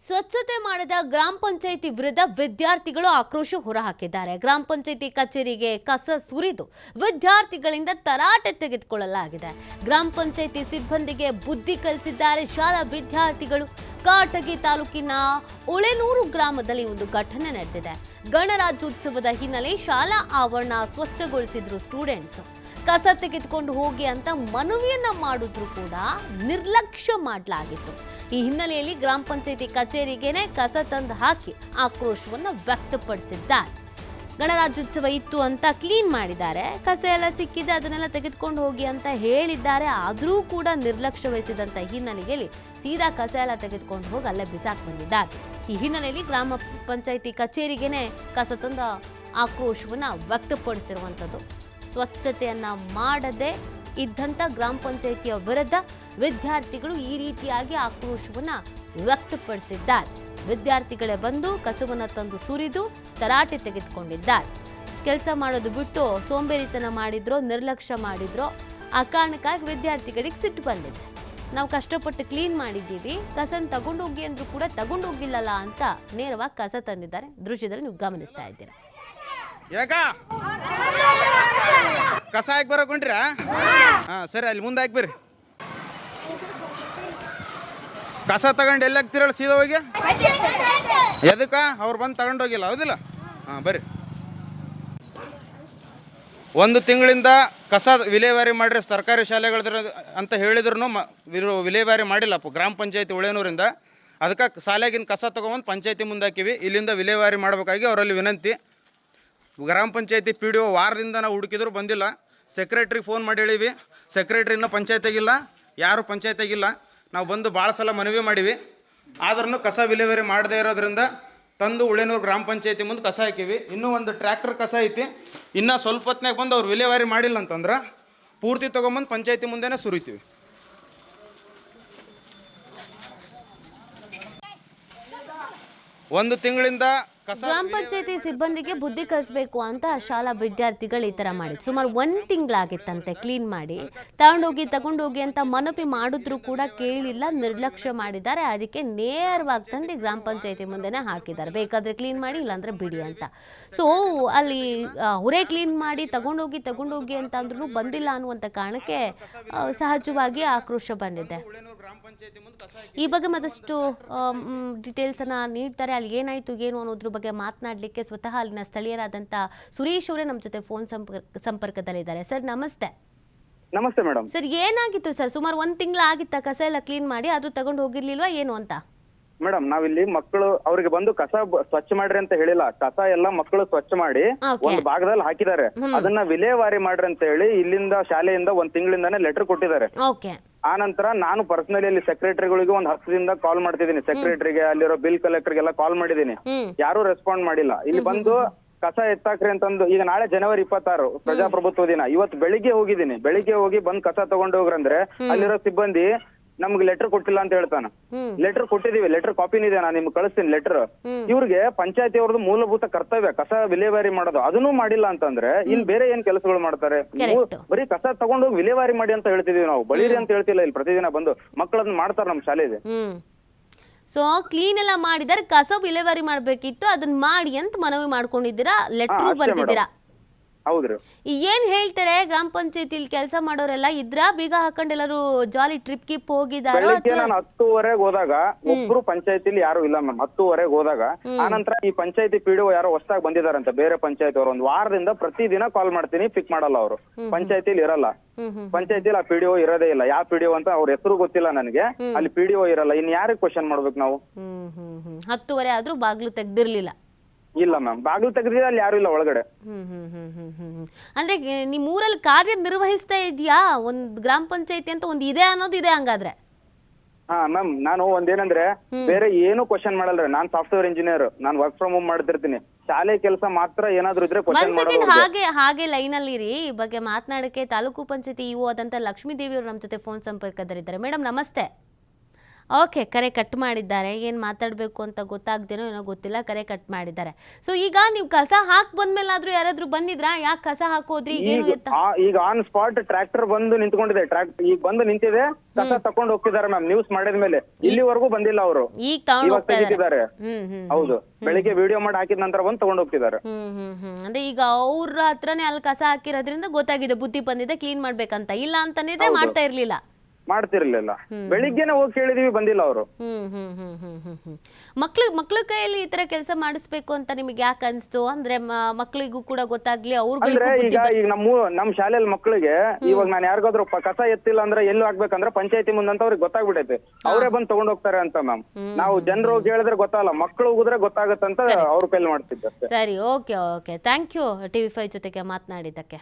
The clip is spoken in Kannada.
ಸ್ವಚ್ಛತೆ ಮಾಡದ ಗ್ರಾಮ ಪಂಚಾಯಿತಿ ವಿರುದ್ಧ ವಿದ್ಯಾರ್ಥಿಗಳು ಆಕ್ರೋಶ ಹೊರಹಾಕಿದ್ದಾರೆ. ಗ್ರಾಮ ಪಂಚಾಯಿತಿ ಕಚೇರಿಗೆ ಕಸ ಸುರಿದು ವಿದ್ಯಾರ್ಥಿಗಳಿಂದ ತರಾಟೆ ತೆಗೆದುಕೊಳ್ಳಲಾಗಿದೆ. ಗ್ರಾಮ ಪಂಚಾಯಿತಿ ಸಿಬ್ಬಂದಿಗೆ ಬುದ್ಧಿ ಕಲಿಸಿದ್ದಾರೆ ಶಾಲಾ ವಿದ್ಯಾರ್ಥಿಗಳು. ಕಾಟಗಿ ತಾಲೂಕಿನ ಉಳೆನೂರು ಗ್ರಾಮದಲ್ಲಿ ಒಂದು ಘಟನೆ ನಡೆದಿದೆ. ಗಣರಾಜ್ಯೋತ್ಸವದ ಹಿನ್ನೆಲೆ ಶಾಲಾ ಆವರಣ ಸ್ವಚ್ಛಗೊಳಿಸಿದ್ರು ಸ್ಟೂಡೆಂಟ್ಸ್. ಕಸ ತೆಗೆದುಕೊಂಡು ಹೋಗಿ ಅಂತ ಮನವಿಯನ್ನ ಮಾಡಿದ್ರು ಕೂಡ ನಿರ್ಲಕ್ಷ್ಯ ಮಾಡಲಾಗಿತ್ತು. ಈ ಹಿನ್ನೆಲೆಯಲ್ಲಿ ಗ್ರಾಮ ಪಂಚಾಯಿತಿ ಕಚೇರಿಗೆನೆ ಕಸ ತಂದು ಹಾಕಿ ಆಕ್ರೋಶವನ್ನು ವ್ಯಕ್ತಪಡಿಸಿದ್ದಾರೆ. ಗಣರಾಜ್ಯೋತ್ಸವ ಇತ್ತು ಅಂತ ಕ್ಲೀನ್ ಮಾಡಿದ್ದಾರೆ. ಕಸ ಎಲ್ಲ ಸಿಕ್ಕಿದೆ, ಅದನ್ನೆಲ್ಲ ತೆಗೆದುಕೊಂಡು ಹೋಗಿ ಅಂತ ಹೇಳಿದ್ದಾರೆ. ಆದರೂ ಕೂಡ ನಿರ್ಲಕ್ಷ್ಯ ವಹಿಸಿದಂಥ ಹಿನ್ನೆಲೆಯಲ್ಲಿ ಸೀದಾ ಕಸ ಎಲ್ಲ ತೆಗೆದುಕೊಂಡು ಹೋಗಿ ಅಲ್ಲೇ ಬಿಸಾಕ್ ಬಂದಿದ್ದಾರೆ. ಈ ಹಿನ್ನೆಲೆಯಲ್ಲಿ ಗ್ರಾಮ ಪಂಚಾಯಿತಿ ಕಚೇರಿಗೆನೆ ಕಸ ತಂದ ಆಕ್ರೋಶವನ್ನು ವ್ಯಕ್ತಪಡಿಸಿರುವಂಥದ್ದು ಸ್ವಚ್ಛತೆಯನ್ನು ಮಾಡದೆ ಇದ್ದಂಥ ಗ್ರಾಮ ಪಂಚಾಯಿತಿಯ ವಿರುದ್ಧ ವಿದ್ಯಾರ್ಥಿಗಳು ಈ ರೀತಿಯಾಗಿ ಆಕ್ರೋಶವನ್ನ ವ್ಯಕ್ತಪಡಿಸಿದ್ದಾರೆ. ವಿದ್ಯಾರ್ಥಿಗಳೇ ಬಂದು ಕಸವನ್ನ ತಂದು ಸುರಿದು ತರಾಟೆ ತೆಗೆದುಕೊಂಡಿದ್ದಾರೆ. ಕೆಲಸ ಮಾಡೋದು ಬಿಟ್ಟು ಸೋಂಬೇರಿತನ ಮಾಡಿದ್ರೋ, ನಿರ್ಲಕ್ಷ್ಯ ಮಾಡಿದ್ರೋ ಆ ಕಾರಣಕ್ಕಾಗಿ ವಿದ್ಯಾರ್ಥಿಗಳಿಗೆ ಸಿಟ್ಟು ಬಂದಿದೆ. ನಾವು ಕಷ್ಟಪಟ್ಟು ಕ್ಲೀನ್ ಮಾಡಿದ್ದೀವಿ, ಕಸನ್ ತಗೊಂಡೋಗಿ ಅಂದ್ರೂ ಕೂಡ ತಗೊಂಡೋಗಿಲ್ಲಲ್ಲ ಅಂತ ನೇರವಾಗಿ ಕಸ ತಂದಿದ್ದಾರೆ. ದೃಶ್ಯದಲ್ಲಿ ನೀವು ಗಮನಿಸ್ತಾ ಇದ್ದೀರಾ. ಯಾಕ ಕಸ ಹಾಕಿ ಬರಕೊಂಡ್ರಾ ಹಾಂ. ಸರಿ ಅಲ್ಲಿ ಮುಂದೆ ಹಾಕ್ಬಿರಿ ಕಸ ತಗೊಂಡು ಎಲ್ಲಿ ಹಾಕ್ತಿರಲ್ಲ ಸೀದಾ ಹೋಗಿ? ಎದಕ್ಕೆ? ಅವ್ರು ಬಂದು ತಗೊಂಡೋಗಿಲ್ಲ ಹೌದಿಲ್ಲ? ಹಾಂ ಬರ್ರಿ. ಒಂದು ತಿಂಗಳಿಂದ ಕಸ ವಿಲೇವಾರಿ ಮಾಡ್ರಿ ಸರ್ಕಾರಿ ಶಾಲೆಗಳ ಅಂತ ಹೇಳಿದ್ರು ಮ ವಿರು- ವಿಲೇವಾರಿ ಮಾಡಿಲ್ಲ ಪ- ಗ್ರಾಮ ಪಂಚಾಯತಿ ಉಳೇನೂರಿಂದ ಅದಕ್ಕೆ ಶಾಲೆಗಿನ ಕಸ ತೊಗೊಂಬಂದು ಪಂಚಾಯತಿ ಮುಂದೆ ಹಾಕಿವಿ. ಇಲ್ಲಿಂದ ವಿಲೇವಾರಿ ಮಾಡಬೇಕಾಗಿ ಅವರಲ್ಲಿ ವಿನಂತಿ. ಗ್ರಾಮ ಪಂಚಾಯತಿ ಪಿ ಡಿ ಒ ವಾರದಿಂದ ನಾವು ಹುಡುಕಿದ್ರು ಬಂದಿಲ್ಲ. ಸೆಕ್ರೆಟ್ರಿಗೆ ಫೋನ್ ಮಾಡಿ ಹೇಳಿವಿ ಸೆಕ್ರೆಟ್ರಿ ಇನ್ನೂ ಪಂಚಾಯತಿಗಿಲ್ಲ ಯಾರು ಪಂಚಾಯತಿಗಿಲ್ಲ ನಾವು ಬಂದು ಭಾಳ ಸಲ ಮನವಿ ಮಾಡಿವಿ ಆದ್ರೂ ಕಸ ವಿಲೇವಾರಿ ಮಾಡದೇ ಇರೋದ್ರಿಂದ ತಂದು ಉಳೆನೂರು ಗ್ರಾಮ ಪಂಚಾಯತಿ ಮುಂದೆ ಕಸ ಹಾಕಿವಿ ಇನ್ನೂ ಒಂದು ಟ್ರ್ಯಾಕ್ಟರ್ ಕಸ ಐತಿ. ಇನ್ನೂ ಸ್ವಲ್ಪ ಹೊತ್ನಾಗ ಬಂದು ಅವ್ರು ವಿಲೇವಾರಿ ಮಾಡಿಲ್ಲ ಅಂತಂದ್ರೆ ಪೂರ್ತಿ ತೊಗೊಂಬಂದು ಪಂಚಾಯತಿ ಮುಂದೆನೇ ಸುರಿತೀವಿ. ಒಂದು ತಿಂಗಳಿಂದ ಗ್ರಾಮ ಪಂಚಾಯತಿ ಸಿಬ್ಬಂದಿಗೆ ಬುದ್ಧಿ ಕಲಿಸ್ಬೇಕು ಅಂತ ಶಾಲಾ ವಿದ್ಯಾರ್ಥಿಗಳು ಈ ತರ ಮಾಡಿದ್ರು. ಸುಮಾರು ಒಂದ್ ತಿಂಗಳಾಗಿತ್ತಂತೆ ಕ್ಲೀನ್ ಮಾಡಿ. ತಗೊಂಡೋಗಿ ತಗೊಂಡೋಗಿ ಅಂತ ಮನವಿ ಮಾಡಿದ್ರು ಕೂಡ ಕೇಳಿಲ್ಲ ನಿರ್ಲಕ್ಷ್ಯ ಮಾಡಿದ್ದಾರೆ. ಅದಕ್ಕೆ ನೇರವಾಗಿ ತಂದು ಗ್ರಾಮ ಪಂಚಾಯತಿ ಮುಂದೆನೆ ಹಾಕಿದ್ದಾರೆ. ಬೇಕಾದ್ರೆ ಕ್ಲೀನ್ ಮಾಡಿ ಇಲ್ಲಾಂದ್ರೆ ಬಿಡಿ ಅಂತ. ಸೊ ಅಲ್ಲಿ ಹೊರೇ ಅವರೇ ಕ್ಲೀನ್ ಮಾಡಿ ತಗೊಂಡೋಗಿ ತಗೊಂಡೋಗಿ ಅಂತ ಅಂದ್ರೂ ಬಂದಿಲ್ಲ ಅನ್ನುವಂಥ ಕಾರಣಕ್ಕೆ ಸಹಜವಾಗಿ ಆಕ್ರೋಶ ಬಂದಿದೆ. ಈ ಬಗ್ಗೆ ಮತ್ತಷ್ಟು ಡೀಟೇಲ್ಸ್ ಅನ್ನ ನೀಡ್ತಾರೆ. ಅಲ್ಲಿ ಏನಾಯ್ತು ಏನು ಅನ್ನೋದ್ರ ಬಗ್ಗೆ ಮಾತನಾಡಲಿಕ್ಕೆ ಸ್ವತಃ ಅಲ್ಲಿನ ಸ್ಥಳೀಯರಾದಂತಹ ಸುರೇಶ್ ಅವರೇ ನಮ್ಮ ಜೊತೆ ಫೋನ್ ಸಂಪರ್ಕ ಸಂಪರ್ಕದಲ್ಲಿದ್ದಾರೆ. ಸರ್ ನಮಸ್ತೆ. ನಮಸ್ತೆ ಮೇಡಮ್. ಸರ್ ಏನಾಗಿತ್ತು ಸರ್? ಸುಮಾರು ಒಂದು ತಿಂಗಳು ಆಗಿತ್ತ ಕಸ ಎಲ್ಲ ಕ್ಲೀನ್ ಮಾಡಿ ಅದು ತಗೊಂಡು ಹೋಗಿರ್ಲಿಲ್ವಾ ಏನು ಅಂತ? ಮೇಡಮ್ ನಾವಿಲ್ಲಿ ಮಕ್ಕಳು ಅವರಿಗೆ ಬಂದು ಕಸ ಬ- ಸ್ವಚ್ಛ ಮಾಡ್ರಿ ಅಂತ ಹೇಳಿಲ್ಲ. ಕಸ ಎಲ್ಲ ಮಕ್ಕಳು ಸ್ವಚ್ಛ ಮಾಡಿ Okay. ಒಂದು ಭಾಗದಲ್ಲಿ ಹಾಕಿದ್ದಾರೆ. ಅದನ್ನ ವಿಲೇವಾರಿ ಮಾಡ್ರಿ ಅಂತ ಹೇಳಿ ಇಲ್ಲಿಂದ ಶಾಲೆಯಿಂದ ಒಂದ್ ತಿಂಗಳಿಂದಾನೇ ಲೆಟರ್ ಕೊಟ್ಟಿದ್ದಾರೆ. ಓಕೆ ಆ ನಂತರ ನಾನು ಪರ್ಸನಲಿ ಅಲ್ಲಿ ಸೆಕ್ರೆಟರಿಗಳಿಗೆ ಒಂದು ಹತ್ತದಿಂದ ಕಾಲ್ ಮಾಡ್ತಿದ್ದೀನಿ. ಸೆಕ್ರೆಟರಿಗೆ ಅಲ್ಲಿರೋ ಬಿಲ್ ಕಲೆಕ್ಟರ್ಗೆಲ್ಲ ಕಾಲ್ ಮಾಡಿದ್ದೀನಿ. ಯಾರು ರೆಸ್ಪಾಂಡ್ ಮಾಡಿಲ್ಲ. ಇಲ್ಲಿ ಬಂದು ಕಸ ಎತ್ತಾಕ್ರಿ ಅಂತಂದು ಈಗ ನಾಳೆ ಜನವರಿ ಇಪ್ಪತ್ತಾರು ಪ್ರಜಾಪ್ರಭುತ್ವ ದಿನ. ಇವತ್ತು ಬೆಳಿಗ್ಗೆ ಹೋಗಿದ್ದೀನಿ. ಬೆಳಿಗ್ಗೆ ಹೋಗಿ ಬಂದ್ ಕಸ ತಗೊಂಡು ಹೋಗ್ರಂದ್ರೆ ಅಲ್ಲಿರೋ ಸಿಬ್ಬಂದಿ ನಮ್ಗೆ ಲೆಟರ್ ಕೊಟ್ಟಿಲ್ಲ ಅಂತ ಹೇಳ್ತಾನ. ಲೆಟರ್ ಕೊಟ್ಟಿದೀವಿ ಲೆಟರ್ ಕಾಪಿನ ಇದೆ ನಾನು ನಿಮ್ಗೆ ಕಳಿಸ್ತೀನಿ ಲೆಟರ್. ಇವ್ರಿಗೆ ಪಂಚಾಯತಿ ಅವ್ರದ್ದು ಮೂಲಭೂತ ಕರ್ತವ್ಯ ಕಸ ವಿಲೇವಾರಿ ಮಾಡೋದು. ಅದನ್ನೂ ಮಾಡಿಲ್ಲ ಅಂತಂದ್ರೆ ಇನ್ ಬೇರೆ ಏನ್ ಕೆಲಸಗಳು ಮಾಡ್ತಾರೆ. ಬರೀ ಕಸ ತಗೊಂಡೋಗಿ ವಿಲೇವಾರಿ ಮಾಡಿ ಅಂತ ಹೇಳ್ತಿದೀವಿ ನಾವು. ಬಳಿರಿ ಅಂತ ಹೇಳ್ತಿಲ್ಲ ಇಲ್ಲಿ ಪ್ರತಿದಿನ ಬಂದು ಮಕ್ಕಳನ್ನ ಮಾಡ್ತಾರೆ ನಮ್ಮ ಶಾಲೆಗೆ ಸೊ ಕ್ಲೀನ್ ಎಲ್ಲ ಮಾಡಿದರೆ ಕಸ ವಿಲೇವಾರಿ ಮಾಡಬೇಕಿತ್ತು ಅದನ್ನ ಮಾಡಿ ಅಂತ ಮನವಿ ಮಾಡ್ಕೊಂಡಿದ್ದೀರಾ? ಲೆಟರ್ ಬರ್ತಿದ್ದೀರಾ ಹೌದ್ರಿ. ಏನ್ ಹೇಳ್ತಾರೆ ಗ್ರಾಮ ಪಂಚಾಯತಿಲಿ ಕೆಲಸ ಮಾಡೋರೆಲ್ಲ ಇದ್ರ ಬೀಗ ಹಾಕೊಂಡ್ ಎಲ್ಲರೂ ಜಾಲಿ ಟ್ರಿಪ್ ಕಿಪ್ ಹೋಗಿದಾರೋ ಬೆಳಿಗ್ಗೆ ನಾನು ಹತ್ತುವರೆಗೆ ಹೋದಾಗ ಒಬ್ರು ಪಂಚಾಯತಿಲಿ ಯಾರು ಇಲ್ಲ ಮ್ಯಾಮ್. ಹತ್ತುವರೆಗೆ ಹೋದಾಗ ಆನಂತರ ಈ ಪಂಚಾಯತಿ ಪಿ ಯಾರೋ ಹೊಸದಾಗಿ ಬಂದಿದಾರಂತೆ ಬೇರೆ ಪಂಚಾಯತಿ ಅವರು. ಒಂದ್ ವಾರದಿಂದ ಪ್ರತಿದಿನ ಕಾಲ್ ಮಾಡ್ತೀನಿ ಪಿಕ್ ಮಾಡಲ್ಲ ಅವರು. ಪಂಚಾಯತಿಲಿ ಇರಲ್ಲ. ಪಂಚಾಯತಿಲಿ ಆ ಪಿ ಇರೋದೇ ಇಲ್ಲ. ಯಾವ ಪಿಡಿಒ ಅಂತ ಅವ್ರ ಹೆಸರು ಗೊತ್ತಿಲ್ಲ ನನಗೆ. ಅಲ್ಲಿ ಪಿಡಿಒ ಇರಲ್ಲ. ಇನ್ ಯಾರಿಗೆ ಕ್ವಶನ್ ಮಾಡ್ಬೇಕು ನಾವು? ಹ್ಮ್ ಹ್ಮ್ ಹ್ಮ್. ಹತ್ತುವರೆ ಆದ್ರೂ ಬಾಗ್ಲು ತೆಗ್ದಿರ್ಲಿಲ್ಲ. ಇಲ್ಲ ಮ್ಯಾಮ್. ಬಾಗಿಲು ತೆಗೆದಿದ್ರೆ ಅಲ್ಲಿ ಯಾರು ಇಲ್ಲ ಒಳಗಡೆ. ಹ್ಮ್ ಹ್ಮ್ ಹ್ಮ್ ಹ್ಮ್ ಹ್ಮ್ ಹ್ಮ್. ಅಂದ್ರೆ ನಿಮ್ಮ ನಿಮ್ ಊರಲ್ಲಿ ಕಾರ್ಯ ನಿರ್ವಹಿಸ್ತಾ ಇದೆಯಾ? ಒಂದ್ ಗ್ರಾಮ ಪಂಚಾಯತಿ ಅಂತ ಒಂದ್ ಇದೆ ಅನ್ನೋದು ಇದೆ ಹಂಗಾದ್ರೆ. ಹಾ ಮ್ಯಾಮ್. ನಾನು ಒಂದೇನಂದ್ರೆ ಬೇರೆ ಏನು ಕ್ವಶನ್ ಮಾಡಲ್ರಿ. ನಾನ್ ಸಾಫ್ಟ್ವೇರ್ ಇಂಜಿನಿಯರ್ ನಾನ್ ವರ್ಕ್ ಫ್ರಮ್ ಹೋಮ್ ಮಾಡ್ತಿರ್ತೀನಿ. ಶಾಲೆ ಕೆಲಸ ಮಾತ್ರ ಏನಾದ್ರು ಇದ್ರೆ ಕ್ವಶನ್ ಮಾಡೋದು ಹಾಗೆ ಹಾಗೆ ಲೈನ್ ಅಲ್ಲಿ ಇರಿ ಈ ಬಗ್ಗೆ ಮಾತನಾಡಕ್ಕೆ ತಾಲೂಕು ಪಂಚಾಯತಿ ಇಒ ಆದಂತ ಲಕ್ಷ್ಮೀ ದೇವಿ ಅವರು ನಮ್ಮ ಜೊತೆ ಫೋನ್ ಸಂಪರ್ಕದಲ್ಲಿದ್ದಾರೆ. ಮೇಡಮ್ ನಮಸ್ತೆ. ಓಕೆ ಕರೆ ಕಟ್ ಮಾಡಿದ್ದಾರೆ. ಏನು ಮಾತಾಡಬೇಕು ಅಂತ ಗೊತ್ತಾಗ್ದೇನೋ ಏನೋ ಗೊತ್ತಿಲ್ಲ ಕರೆ ಕಟ್ ಮಾಡಿದ್ದಾರೆ. ಸೊ ಈಗ ನೀವು ಕಸ ಹಾಕ್ ಬಂದ್ಮೇಲಾದ್ರೂ ಯಾರಾದ್ರೂ ಬಂದಿದ್ರಾ? ಯಾಕೆ ಕಸ ಹಾಕೋದ್ರಿ? ಏನು ಈಗ ಎತ್ತ ಆ- ಈಗ ಆನ್ ಸ್ಪಾಟ್ ಟ್ರ್ಯಾಕ್ಟರ್ ಬಂದು ನಿಂತ್ಕೊಂಡಿದೆ. ಟ್ರ್ಯಾಕ್ಟರ್ ಈಗ ಬಂದು ನಿಂತಿದೆ. ಕಸ ತಕೊಂಡು ಹೋಗ್ತಿದ್ದಾರೆ ಮ್ಯಾಮ್ ನ್ಯೂಸ್ ಮಾಡಿದ ಮೇಲೆ ಇಲ್ಲಿವರೆಗೂ ಬಂದಿಲ್ಲ ಅವರು. ಈಗ ತಗೊಂಡ್ ಇವಾಗ ಹೋಗ್ತಾ ಇದ್ದಾರೆ. ತೆಗಿತಿದ್ದಾರೆ. ಹ್ಮ್ ಹ್ಮ್ ಹೌದು. ಬೆಳಿಗ್ಗೆ ವಿಡಿಯೋ ಮಾಡಿ ಹಾಕಿದ ನಂತರ ಬಂದು ತಗೊಂಡು ಹೋಗ್ತಿದ್ದಾರೆ. ಹ್ಮ್ ಹ್ಮ್ ಹ್ಮ್. ಅಂದ್ರೆ ಈಗ ಅವ್ರ ಹತ್ರನೇ ಅಲ್ಲಿ ಕಸ ಹಾಕಿರೋದ್ರಿಂದ ಗೊತ್ತಾಗಿದೆ. ಬುದ್ಧಿ ಬಂದಿದೆ ಕ್ಲೀನ್ ಮಾಡ್ಬೇಕಂತ. ಇಲ್ಲ ಅಂತಂದಿದ್ರೆ ಮಾಡ್ತಾ ಇರ್ಲಿಲ್ಲ. ಮಾಡ್ತಿರ್ಲಿಲ್ಲ. ಬೆಳಿಗ್ಗೆನೆ ಹೋಗಿ ಕೇಳಿದೀವಿ ಬಂದಿಲ್ಲ ಅವರು. ಮಕ್ಳು ಮಕ್ಳ ಕೈಯಲ್ಲಿ ಈ ತರ ಕೆಲಸ ಮಾಡಿಸ್ಬೇಕು ಅಂತ ನಿಮಗೆ ಯಾಕೆ ಅನ್ಸ್ತು? ಅಂದ್ರೆ ಮಕ್ಳಿಗೂ ಕೂಡ ಗೊತ್ತಾಗ್ಲಿ ಅಂದ್ರೆ ಅವ್ರಿಗೂ ಈಗ ಈಗ ನಮ್ಮ ನಮ್ ಶಾಲೆಯಲ್ಲಿ ಮಕ್ಕಳಿಗೆ ಇವಾಗ ನಾನು ಯಾರಿಗಾದ್ರೂ ಪ- ಕಸ ಎತ್ತಿಲ್ಲ ಅಂದ್ರೆ ಎಲ್ಲಿ ಹಾಕ್ಬೇಕಂದ್ರೆ ಪಂಚಾಯತಿ ಮುಂದಂತ ಅವ್ರಿಗೆ ಗೊತ್ತಾಗ್ಬಿಟ್ಟೈತೆ ಅವರೇ ಬಂದು ತಗೊಂಡ್ ಹೋಗ್ತಾರೆ ಅಂತ ಮ್ಯಾಮ್. ನಾವು ಜನರು ಹೋಗಿ ಹೇಳಿದ್ರೆ ಗೊತ್ತಾಗಲ್ಲ ಮಕ್ಳು ಹೋಗಿದ್ರೆ ಗೊತ್ತಾಗತ್ತಂತ ಅವ್ರ ಕೈಲಿ ಮಾಡ್ತಿದ್ದೆ ಅಷ್ಟೇ. ಸರಿ okay okay. Thank you TV five ಜೊತೆಗೆ ಮಾತನಾಡಿದ್ದಕ್ಕೆ.